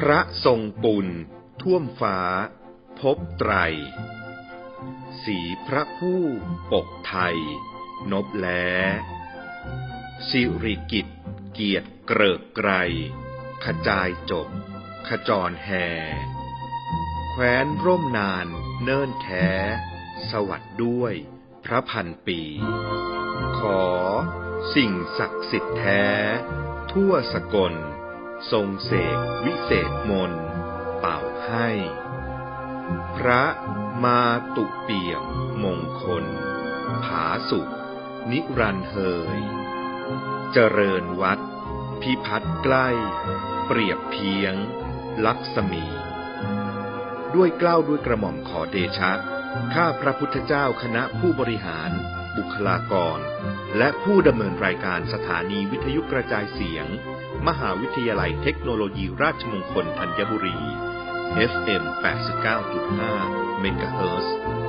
พระทรงปุณท่วมฟ้า พบไตร สีพระผู้ปกไทย นบแล สิริกิจเกียรติเกริกไกร ขจายจบ ขจรแห่ แคว้นร่มนานเนิ่นแท้ สวัสดด้วย พระพันปี ขอ สิ่งศักดิ์สิทธิ์แท้ ทั่วสกล ทรงเสกวิเศษมนต์เป่าให้ พระมาตุเปี่ยมมงคล ผาสุข นิรันเฮย เจริญวัด พิพัฒน์ใกล้ เปรียบเพียง ลักษมี ด้วยเกล้าวด้วยกระหม่อมขอเดชะ ข้าพระพุทธเจ้าคณะผู้บริหาร บุคลากร และผู้ดำเนินรายการสถานีวิทยุกระจายเสียง มหาวิทยาลัยเทคโนโลยีราชมงคลธัญบุรี FM 89.5เมกะเฮิรตซ์